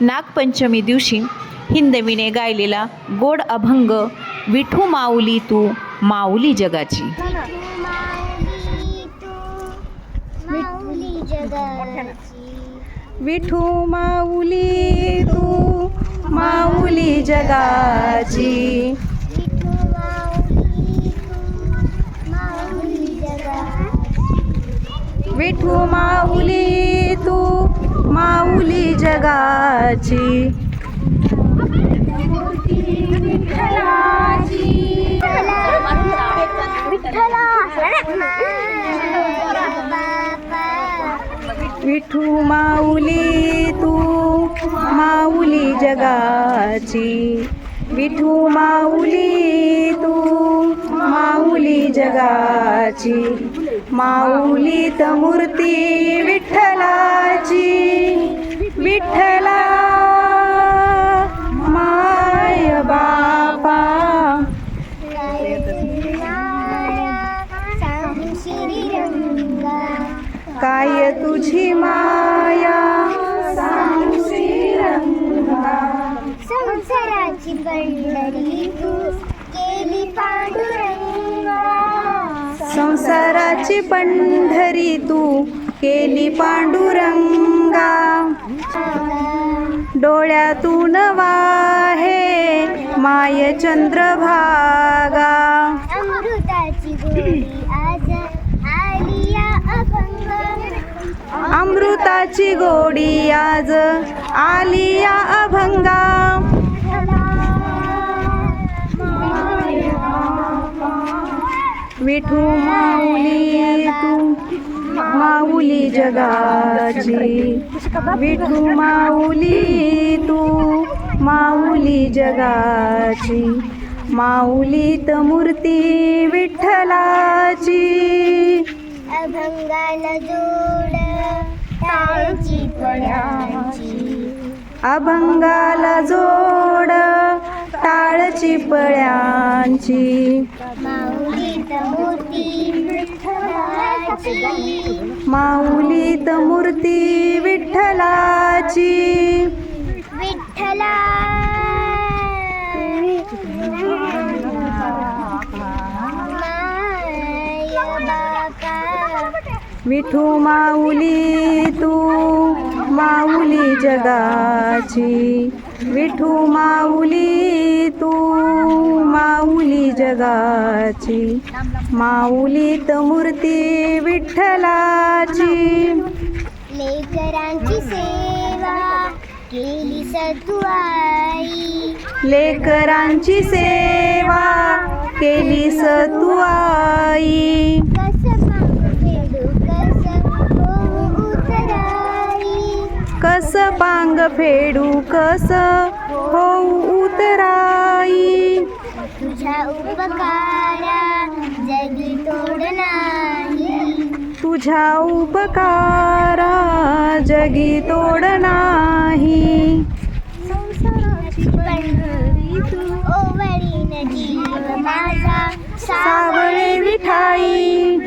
नागपंचमी दिवशी हिंदवीने गायलेला गोड अभंग विठू माऊली तू माऊली जगाची. विठू माऊली तू माऊली जगाची. विठू माऊली तू माऊली जगाची. विठू माऊली तू माऊली जगाची. विठू माऊली तू माऊली जगाची. माऊली तू मूर्ती तुझी माया संसाराची पंढरी तू केली पांडुरंगा. संसाराची पंढरी तू केली पांडुरंगा. डोळ्यातून वाहे माय चंद्रभागा अमृताची गोडी आज आली या अभंग अमृताची गोडी आज आली या अभंगा. विठू माऊली तू माऊली जगाची. विठू माऊली तू माऊली जगाची. माऊलीत मूर्ती विठ्ठलाची. अभंगाला जोड. टाळची पडाची अभंगाला जोड टाळची पळ्यांची. विठ्ठलाची. माऊलीत मूर्ती विठ्ठलाची. विठ्ठला विठू माऊली तू माऊली जगाची. विठू माऊली तू माऊली जगाची. माऊलीत मूर्ती विठ्ठलाची. लेकरांची सेवा केली सतुआई. लेकरांची सेवा केली सतुआई. पांग फेडू कस? होऊ उतराई. तुझ्या उपकारा जगी तोड नाही. तुझ्या उपकारा जगी तोड नाही. संसाराची पंढरी तू ओवळीन जीव माझा. सावळे विठाई.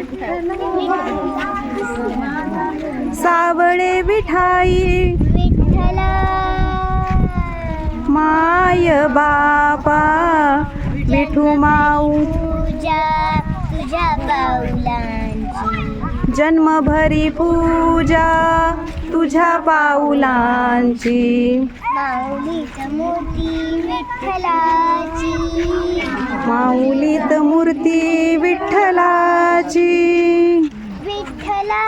सावळे विठाई. बाबा विठू माऊ. तुझ्या पाऊलांची जन्मभरी पूजा तुझ्या पाऊलांची माऊलीत मूर्ती विठ्ठलाची. माऊलीत मूर्ती विठ्ठलाची. विठ्ठला.